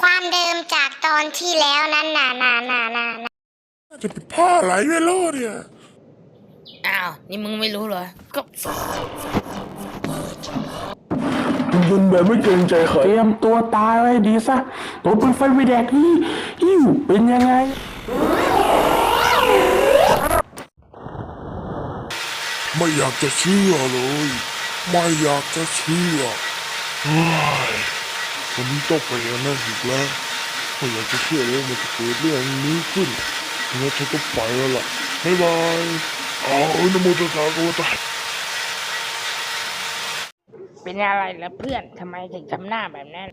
ความเดิมจากตอนที่แล้วนั้นน่ะน่ะน่ะน่ะน่ะจะเป็นผ้าไหลเวโลเนี่ย อ้าว นี่มึงไม่รู้เหรอ ก็ยืนแบบไม่เกรงใจใครเตรียมตัวตายไว้ดีซะตัวเป็นไฟไม่แดกนี่หิวเป็นยังไง ไม่อยากจะเชื่อเลย ไม่อยากจะเชื่อ วันนี้ต้องไปอันนั่นอีกแล้วไม่อยากจะเชื่อเลยว่ามันจะเกิดเรื่องนี้ขึ้นงั้นฉันต้องไปแล้วล่ะบ๊ายบายเอานโมตัสสะพระวะตะเป็นอะไรล่ะเพื่อนทำไมถึงทำหน้าแบบนั้น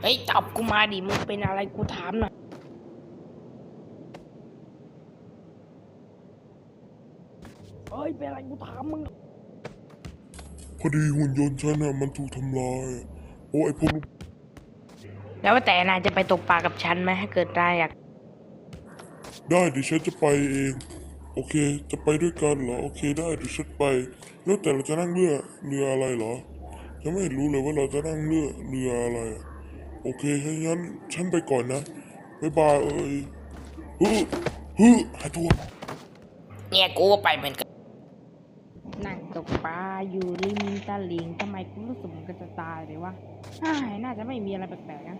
เฮ้ยจับกูมาดิมึงเป็นอะไรกูถามหน่อย เฮ้ยเป็นอะไรกูถามมึง พอดีหุ่นยนต์ฉันน่ะมันถูกทำลายอะโอ้ไอพวกลูกแล้วว่าแต่นายจะไปตกปลากับฉันไหมถ้าเกิดนายอยากได้เดี๋ยวฉันจะไปเอง โอเค จะไปด้วยกันเหรอ โอเคได้เดี๋ยวฉันไป แล้วแต่เราจะนั่งเรือเรืออะไรเหรอยังไม่รู้เลยว่าเราจะนั่งเรือเรืออะไรอะโอเคถ้างั้นฉันไปก่อนนะบ๊ายบายเอ้ยฮึฮึหายตัว เนี่ยกูก็ไปเหมือนกันนั่ง ตกปลาอยู่ริมตลิ่งทำไมกูรู้สึกเหมันก็จะตายเลยวะอ้ายน่าจะไม่มีอะไรแปลกๆนะ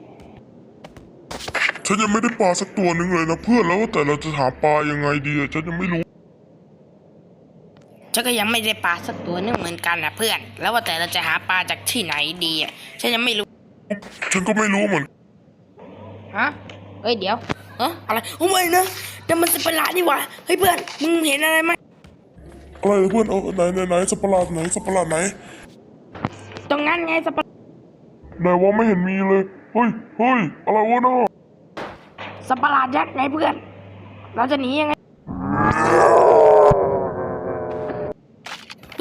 ฉันยังไม่ได้ปลาสักตัวหนึ่งเลยนะเพื่อนแล้วว่าแต่เราจะหาปลายังไงดีอะฉันยังไม่รู้ ฉันก็ยังไม่ได้ปลาสักตัวนึงเหมือนกันนะเพื่อน แล้วว่าแต่เราจะหาปลาจากที่ไหนดีอะฉันยังไม่รู้ ฉันก็ไม่รู้เหมือนฮะ เอ้ยเดี๋ยว เอออะไรโอ้ยนะแต่มันสัตว์ประหลาดนี่หว่าเฮ้ยเพื่อน มึงเห็นอะไรไหม อะไรนะเพื่อนเอาไหนไหนไหนสัตว์ประหลาดไหนสัตว์ประหลาดไหนตรงนั้นไงสัตว์ประไหนวะไม่เห็นมีเลยเฮ้ยเฮ้ยอะไรวะเนาะสัตว์ประหลาดยักษ์ไงเพื่อน เราจะหนียังไง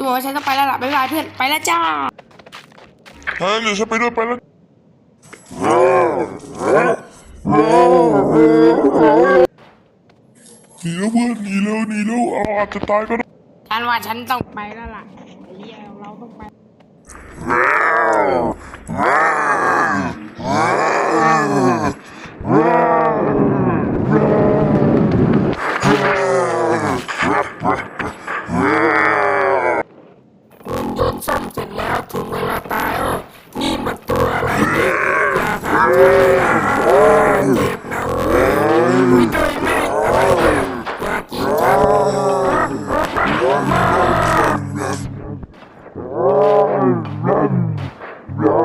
ตัวฉันต้องไปแล้วล่ะบ๊ายบายเพื่อนไปแล้วจ้าเฮ้ยเดี๋ยวฉันไปด้วยไปแล้วหนีแล้วเพื่อนหนีเร็วหนีเร็วเราอาจจะตายก็ได้ ฉันว่าฉันต้องไปแล้วล่ะไอเหี้ยเราต้องไปยนเสร็จแล้วถึงเวลาตายนี่มันตัวอะไรเนี่ยอย่าทำเลยนะ La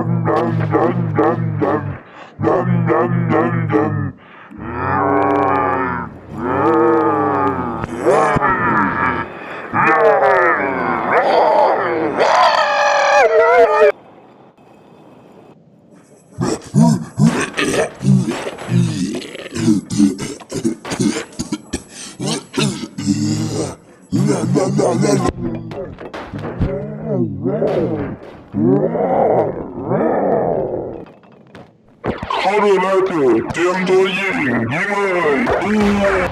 la la la Haru Naku, Tim Do Ying, Gimai, Ingwei!